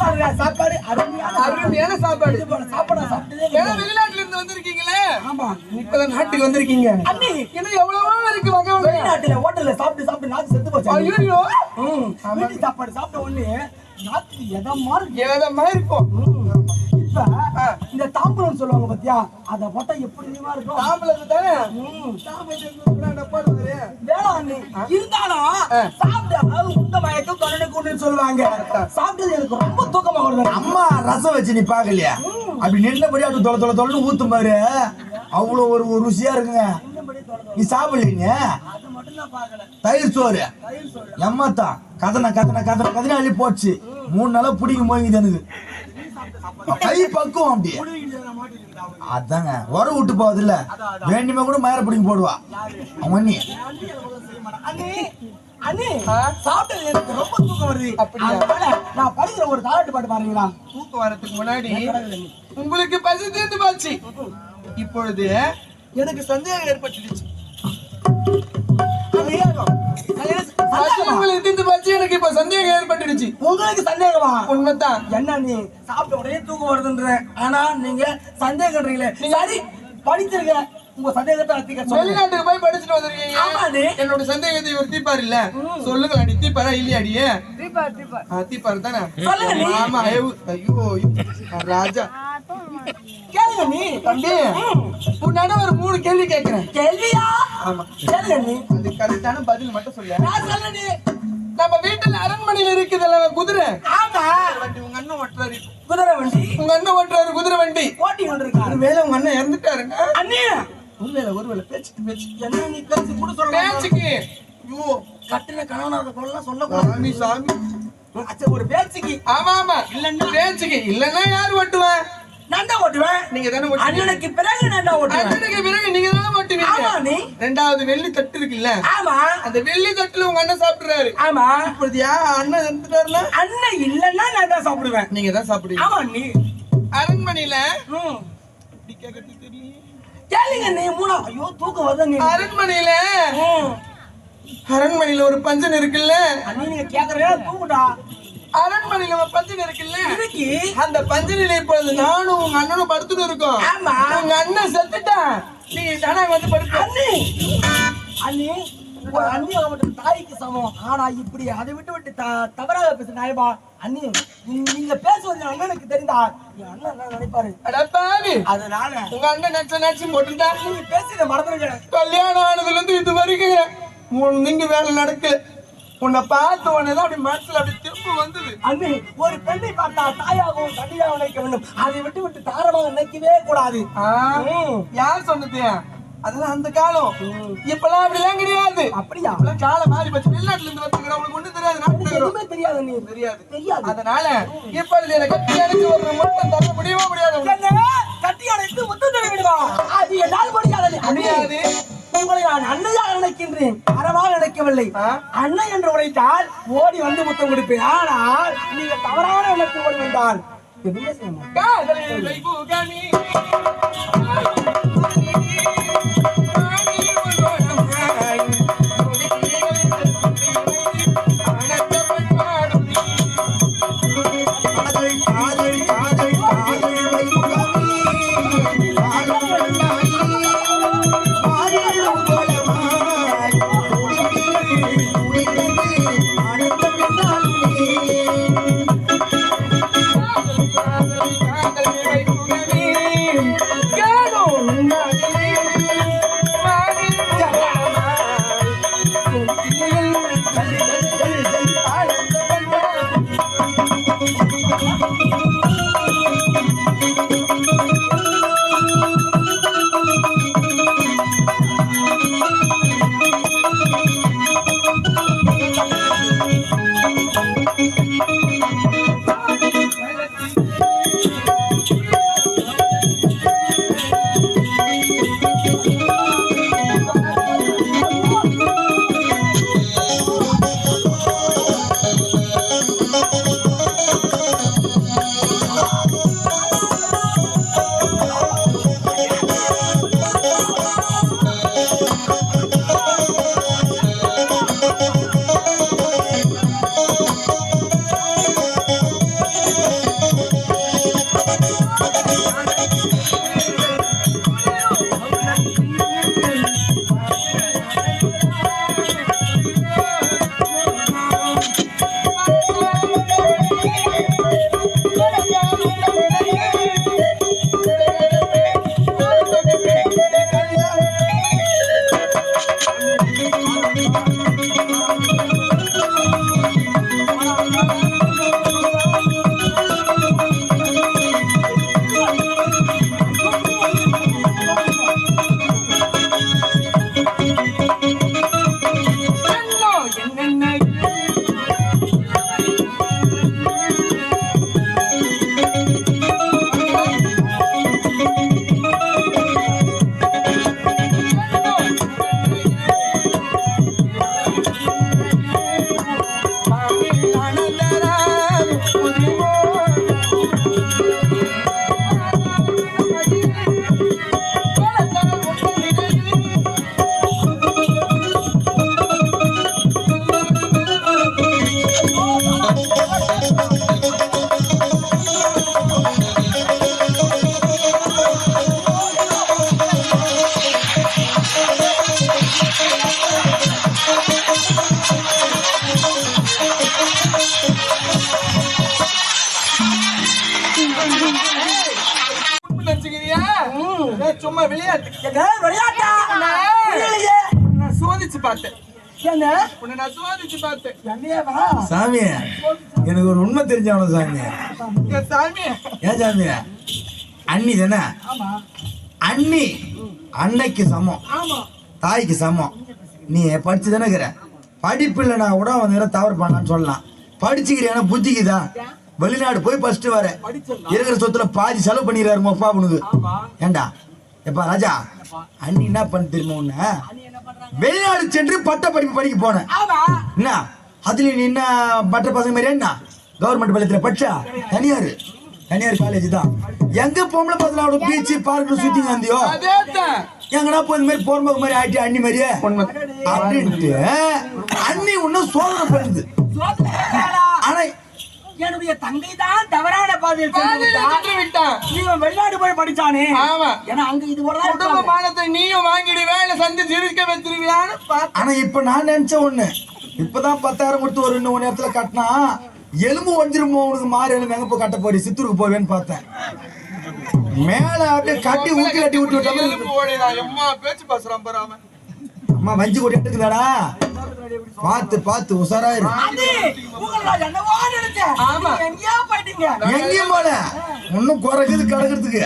சாப்பாடு சாப்பாடு அருமையான அருமையான சாப்பாடு. இது போல சாப்பாடு சாப்பிட்டதே ஏன்னா. வெளிநாட்டுல இருந்து வந்திருக்கீங்களே? ஆமா இப்பதான் நாட்டுக்கு வந்திருக்கீங்க. அண்ணி இன்னும் எவ்வளவோ இருக்கு வகை வெளிநாட்டுல ஹோட்டல்ல சாப்பிட்டு சாப்பிட்டு நாக்கு செத்து போச்சு. ஐயோ வீட்டு சாப்பாடு சாப்பிட்ட உடனே நாக்கு எதமா இருக்கு. ஏதமா இருக்கும். இப்ப இந்த தாம்பூலம் சொல்லுவாங்க பாத்தியா? அத போட்டா எப்படி இருக்கும்? தாம்பளத்து தானே? டப்பாடுவாரு வேளாண்மை இருந்தாலும் சொல்லுவாங்க. சாப்பிட்டது எனக்கு ரொம்ப தூக்கமா வருது. அம்மா ரசம் வச்சு நீ பாக்கலையா அப்படி நின்றபடி அப்படி தொலை தொலை தொலைன்னு ஊத்தும் பாரு. அவ்வளோ ஒரு ஒரு ருசியா இருக்குங்க. நீ சாப்பிடலீங்க? தயிர் சோறு. எம்மாத்தா கதனை கதனை கதனை கதனை அள்ளி போச்சு. மூணு நாளா பிடிக்கும் போய்க்குது எனக்கு. கை பக்குவம் அப்படி. அதாங்க. உர விட்டு போகுது இல்ல வேண்டுமே கூட மயிர பிடிங்க போடுவா. அவன் அண்ணி சாப்பிட்டது எனக்கு ரொம்ப தூக்கம் வருது. அப்படியா? அதனால நான் படிக்கிற ஒரு தாலாட்டு பாட்டு பாருங்களா தூக்கம் வரதுக்கு முன்னாடி உங்களுக்கு பசி தீர்ந்து போச்சு. இப்பொழுது எனக்கு சந்தேகம் ஏற்பட்டுடுச்சு. சந்தேகமா? உங்களுக்கு தீர்ந்து போச்சு எனக்கு இப்ப சந்தேகம் ஏற்பட்டுடுச்சு. உங்களுக்கு சந்தேகமா? உண்மைதான். என்ன நீ சாப்பிட்ட உடனே தூக்கம் வருதுன்ற. ஆனா நீங்க சந்தேகன்றீங்களே. சரி படிச்சிருக்க உங்க சந்தேகத்தை அத்திக்க வெளிநாட்டுக்கு போய் படிச்சுட்டு வந்திருக்கீங்க. என்னோட சந்தேகத்தை இவர் தீப்பாரு இல்ல சொல்லுங்க அடி தீப்பாரா இல்லையாடியே தீப்பாரு தானே? சொல்லுங்க நீ. ஆமா ஐயோ ஐயோ, ராஜா. கேளுங்க நீ தம்பி ஒரு மூணு கேள்வி கேட்கிறேன். கேள்வியா? ஆமா. கேளுங்க நீ அது கரெக்டான பதில் மட்டும் சொல்லு நான் சொல்ல நீ நம்ம வீட்டுல அரண்மனையில இருக்குதுல்ல குதிரை. ஆமா. வண்டி உங்க அண்ணன் ஓட்டுறாரு. குதிரை வண்டி. உங்க அண்ணன் ஓட்டுறாரு குதிரை வண்டி. ஓட்டி கொண்டிருக்காரு ஒருவேளை உங்க அண்ணன் இறந்துட்டாருங்க அண்ணி. ஒருவேளை ஒருவேளை பேச்சுக்கு பேச்சு என்ன நீ பேசி கூட சொல்ல பேச்சுக்கு. ஐயோ கட்டின கணவனாக கொள்ள சொல்லக்கூடாது. சாமி சாமி. அச்சா ஒரு பேச்சுக்கு. ஆமா ஆமா. இல்லன்னா? பேச்சுக்கு. இல்லன்னா யார் ஓட்டுவேன் நான் தான் ஓட்டுவேன். நீங்க தானே அண்ணனுக்கு பிறகு நான் தான் ஓட்டுவேன். அண்ணனுக்கு பிறகு நீங்க தானே ஆமா ஓட்டுவீங்க நீ. ரெண்டாவது வெள்ளி தட்டு இருக்குல்ல? ஆமா. அந்த வெள்ளி தட்டுல உங்க அண்ணன் சாப்பிடுறாரு. ஆமா. இப்பொழுது யா அண்ணன் இறந்துட்டாருன்னா அண்ணன் இல்லன்னா நான் தான் சாப்பிடுவேன். நீங்க தான் சாப்பிடுவீங்க. ஆமா நீ. அரண்மனையில. இப்படி தெரியலையே. கேளுங்க நீ மூணா ஐயோ தூக்கம் வருது நீ? அரண்மனையில. அரண்மனையில ஒரு பஞ்சன் இருக்குல்ல? அண்ணி நீங்க கேக்குறீங்க தூங்குடா. அரண்மனையில ஒரு பஞ்சன் இருக்குல்ல? இன்னைக்கு அந்த பஞ்சனில இப்பொழுது நானும் உங்க அண்ணனும் படுத்துட்டு இருக்கோம். ஆமா. உங்க அண்ணன் செத்துட்டான். நீங்க தானே வந்து படுத்து அண்ணி. அண்ணி அண்ணி அவன் தாய்க்கு சமம். ஆனா இப்படி அதை விட்டு விட்டு த- தவறாக பேச நாயபா அண்ணி நீ- நீங்க பேசுவது அண்ணனுக்கு தெரிந்தா என் அண்ணன் என்ன நினைப்பாரு? அடப்பாவி அதனால உங்க அண்ணன் நச்சு நச்சு போட்டுட்டா? நீங்க பேசுறத மறந்துடுங்க. கல்யாணம் ஆனதுல இருந்து இது வரைக்கும் நீங்க வேலை நடக்கல உன்னை பார்த்த உடனே அப்படி மனசுல அப்படி திரும்ப வந்தது. அண்ணி ஒரு பெண்ணை பார்த்தா தாயாகவும் தனியாக நினைக்க வேண்டும். அதை விட்டு விட்டு தாரமாக நினைக்கவே கூடாது. யார் சொன்னது? அதெல்லாம் அந்த காலம். இப்பெல்லாம் அப்படிலாம் கிடையாது. அப்படியா? இப்பெல்லாம் காலம் மாறி போச்சு. வெளிநாட்டுல இருந்து வந்துக்கிறோம் உங்களுக்கு ஒண்ணும் தெரியாது. எதுவுமே தெரியாது நீ. தெரியாது. தெரியாது. அதனால இப்பொழுது எனக்கு கட்டி அணைச்சு ஒரு முத்தம் தர முடியவே முடியாது. கட்டி அணைத்து முத்தம் தர விடுவா அது என்னால் முடியாது முடியாது. உங்களை நான் அண்ணையாக நினைக்கின்றேன். அறமாக நினைக்கவில்லை? அண்ணன் என்று உழைத்தால் ஓடி வந்து முத்தம் கொடுப்பேன். ஆனால் நீங்க தவறான எண்ணத்தில் ஓடி வந்தால் எதுவுமே செய்ய மாட்டேன். உன்னை நான் சோதிச்சு பார்த்தேன். என்னையவா சாமி எனக்கு ஒரு உண்மை தெரிஞ்சவன சாமி சாமி. ஏன் சாமி? அண்ணி தானே? ஆமா. அண்ணி அன்னைக்கு சமம். ஆமா. தாய்க்கு சமம். நீ படிச்சு தானே இருக்கிற? படிப்பு இல்லைனா கூட அவன் நேரம் தவறு பண்ணான்னு சொல்லலாம். படிச்சுக்கிறியான புத்திக்குதா? வெளிநாடு போய் ஃபர்ஸ்ட் வர. இருக்கிற சொத்துல பாதி செலவு பண்ணிடுறாரு மப்பா உனக்கு ஆமா. ஏண்டா? எப்பா ராஜா அண்ணி என்ன பண்ண தெரியுமா உன்ன? வெளிநாடு சென்று பட்ட படிப்பு படிக்க போனேன். ஆமா. என்ன? அதுல நீ என்ன மற்ற பசங்க மாதிரி என்ன? கவர்மெண்ட் பள்ளியத்துல படிச்சா? தனியார். தனியார் காலேஜ் தான். எங்க பொம்பளை பசங்க அவட பீச் பார்க்கு சுத்தி வந்தியோ? எங்கடா போய் இந்த மாதிரி போர்மக மாதிரி ஆயிட்டு அண்ணி மாதிரியே? அப்படின்ட்டு அண்ணி ஒன்னும் சோதனை பண்ணுது. ஆனா என்னுடைய தங்கை தான் தவறான பாதையில் சென்று விட்டான். இவன் வெளிநாடு போய் படிச்சானே? ஆமா. ஏன்னா அங்க இது போல குடும்ப. மானத்தை நீயும் வாங்கிடுவே இல்ல சந்தி சிரிக்க வச்சிருவியான்னு பார்த்தேன். ஆனா இப்ப நான் நினைச்ச ஒண்ணு. இப்பதான் பத்தாயிரம் கொடுத்து ஒரு இன்னும் ஒரு நேரத்துல கட்டினா எலும்பு ஒஞ்சிருமோ உனக்கு மாறு எலும்பு எங்க போய் கட்ட போறீ? சித்தூருக்கு போவேன்னு பார்த்தேன். மேல அப்படியே கட்டி ஊட்டி கட்டி விட்ட மாதிரி எலும்பு ஓடையா எம்மா பேச்சு பேசுறான் பாரு அவன். அம்மா வஞ்சி கொட்டி எடுத்துக்கலாடா பார்த்து பார்த்து எங்கேயோ போயிட்டீங்க? எங்கேயும் போல. ஒன்னும் குறைக்குது கிடக்கிறதுக்கு.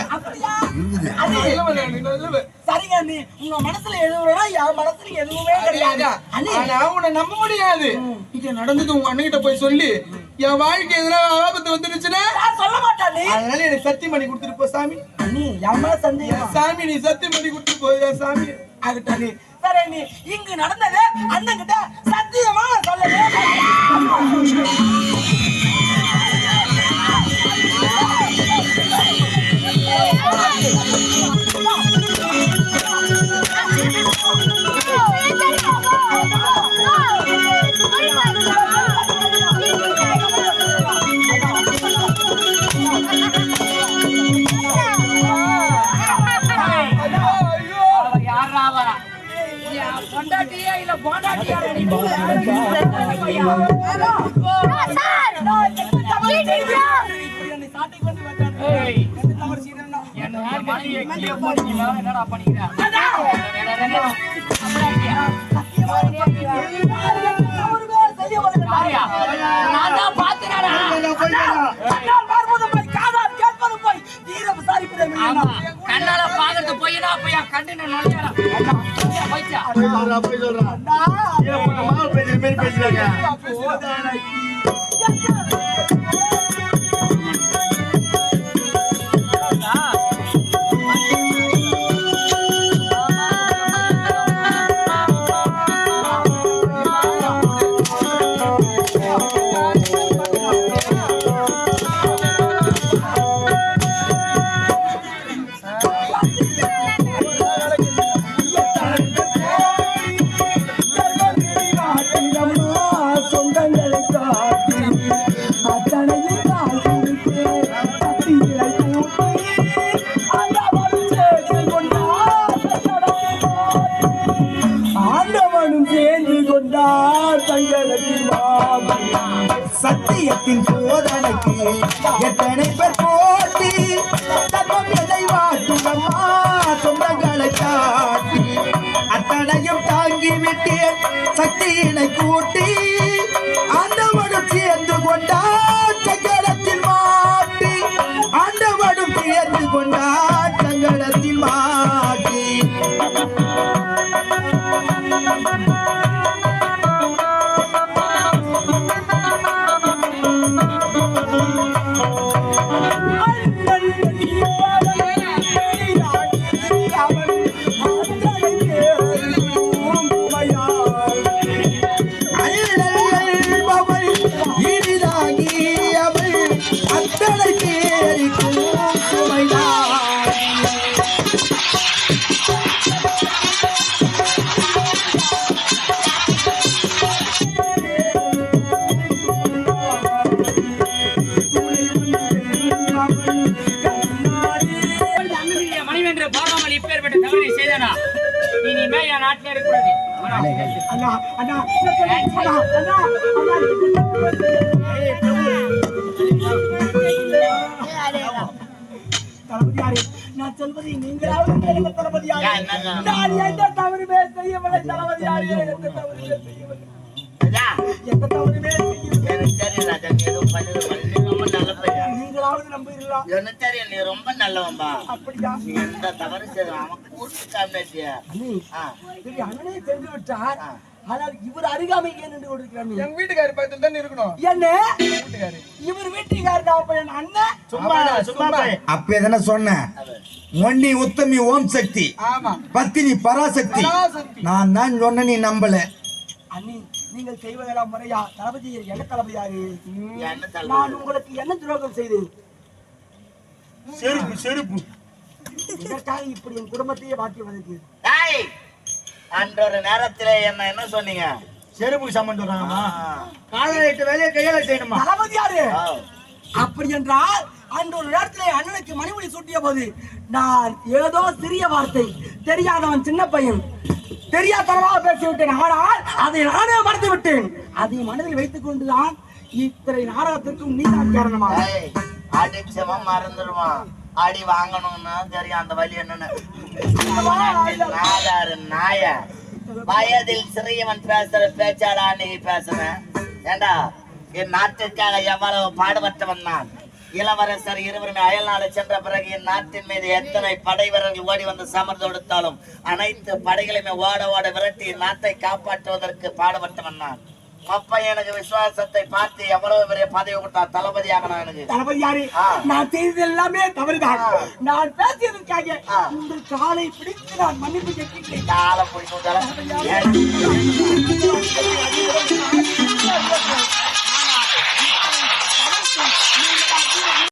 இருக்குது. சரிங்க நீ உங்க மனசுல எதுவும் என் மனசுல எதுவுமே கிடையாது. அண்ணி ஆனா உன்னை நம்ப முடியாது. இங்க நடந்தது உங்க அண்ணன்கிட்ட போய் சொல்லி என் வாழ்க்கை எதுனா ஆபத்து வந்துருச்சுன்னா நான் சொல்ல மாட்டேன் நீ அதனால எனக்கு சத்தியம் பண்ணி கொடுத்துட்டு போ சாமி. அண்ணி என் மேல சந்தேகம்? சாமி நீ சத்தியம் பண்ணி கொடுத்துட்டு போயா சாமி. ஆகட்டும். நீ நீ இங்கு நடந்தது அண்ணன் கிட்ட சத்தியமா நான் சொல்லவே பொண்டாட்டியா இல்ல போண்டாட்டியா? என்னடா பண்ணிக்கிற தவறுவே செய்ய மாட்டேன். நான் தான் பாத்துறேன் கண்ணால் போய், தீர விசாரிப்பதே ஆமா மெய்யா. கண்ணால பாக்குறது போயினா சேர்ந்து சத்தியத்தின் சோதனைக்கு எத்தனை பேர் போட்டி? தர்மம் எதை வாட்டும் சொந்தங்களை காட்டி? அத்தனையும் தாங்கி விட்டேன் சக்தியினை கூட்டி. ஆண்டவனும் சேர்ந்து கொண்டார் சங்கடத்தில் மாட்டி. ஆண்டவனும் சேர்ந்து கொண்டார் சங்கடத்தில் அத்தனை பேருக்கும் சுமைதான் மணிவென்று போகாமல் இப்பேற்பட்ட தவறை செய்தனா? இனிமே என் நாட்டில் இருக்கக்கூடாது. அண்ணா அண்ணா. அண்ணா அண்ணா. தளபதியாரே நான் சொல்வதை நீங்களாவது கேளுங்க தளபதியாரே. ஏன் என்னங்க? நான் எந்த தவறுமே செய்யவில்லை தளபதியாரே. எந்த தவறுமே செய்யவில்லை. ராஜா, எந்த தவறுமே செய்யவில்லை. எனக்கு தெரியும் ராஜா, நீ ரொம்ப நல்ல பையன். நீங்களாவது நம்புகிறீர்களா? எனக்கு தெரியும், நீ ரொம்ப நல்லவன்பா. அப்படியா? நீ எந்த தவறு செய்த அவன் கூட்டு காமிச்சிய. அண்ணி சென்று விட்டார். ஆனால் இவர் அருகாமை ஏன் நின்று கொண்டிருக்கிறார்? எங்க வீட்டுக்காரி பக்கத்துல தானே இருக்கணும். என்ன? வீட்டுக்காரி. இவர் வீட்டுக்காரர் அப்ப என் அண்ணன்? சும்மா சும்மா. அப்ப எதனா சொன்னேன் ஒன்னி உத்தமி ஓம் சக்தி. ஆமா. பத்தினி பராசக்தி. பராசக்தி. நான் தான் சொன்ன நீ நம்பல. அண்ணி நீங்கள் செய்வதெல்லாம் முறையா? தளபதி என்ன தளபதியாரு? நான் உங்களுக்கு என்ன துரோகம் செய்தேன் செருப்பு செருப்பு. இதற்காக இப்படி என் குடும்பத்தையே வதற்கு டேய், அன்றொரு நேரத்திலே என்ன என்ன சொன்னீங்க? செருப்புக்கு சம்மந்தம் சொல்றாங்கம்மா காலையில எட்டு வேலையை கையால செய்யணுமா தளபதியாரு. அப்படி என்றால் அன்று ஒரு நேரத்திலே அண்ணனுக்கு மணிமொழி சூட்டிய போது நான் ஏதோ சிறிய வார்த்தை தெரியாதவன் சின்ன பையன். தெரியாதனமாக பேசிவிட்டேன். ஆனால் அதை நானே மறந்து விட்டேன் அதை மனதில் வைத்துக் கொண்டுதான் இத்தனை நாடகத்திற்கும் நீதான் காரணமாக. மறந்துடுவான். அடி வாங்கணும்னா தெரியும் அந்த வழி என்னன்னு. நாதாரு நாய. வயதில் சிறியவன் பேசுற பேச்சாடா நீ பேசுறேன் ஏண்டா என் நாட்டிற்காக எவ்வளவு பாடுபட்டவன் நான்? இளவரசர் இருவருமே அயல் நாடு சென்ற பிறகு என் நாட்டின் மீது எத்தனை படை வீரர்கள் ஓடி வந்து சமர்ந்து கொடுத்தாலும் அனைத்து படைகளையுமே ஓட ஓட விரட்டி நாட்டை காப்பாற்றுவதற்கு பாடுபட்டவன் நான். அப்ப எனக்கு விசுவாசத்தை பார்த்து எவ்வளவு பெரிய பதவி கொடுத்தா தளபதியாக நான் எனக்கு தளபதியாரு. நான் செய்தது எல்லாமே தவறுதான். நான் பேசியதற்காக. உங்கள் காலை பிடித்து நான் மன்னிப்பு கேட்கிறேன் பிடிக்கும்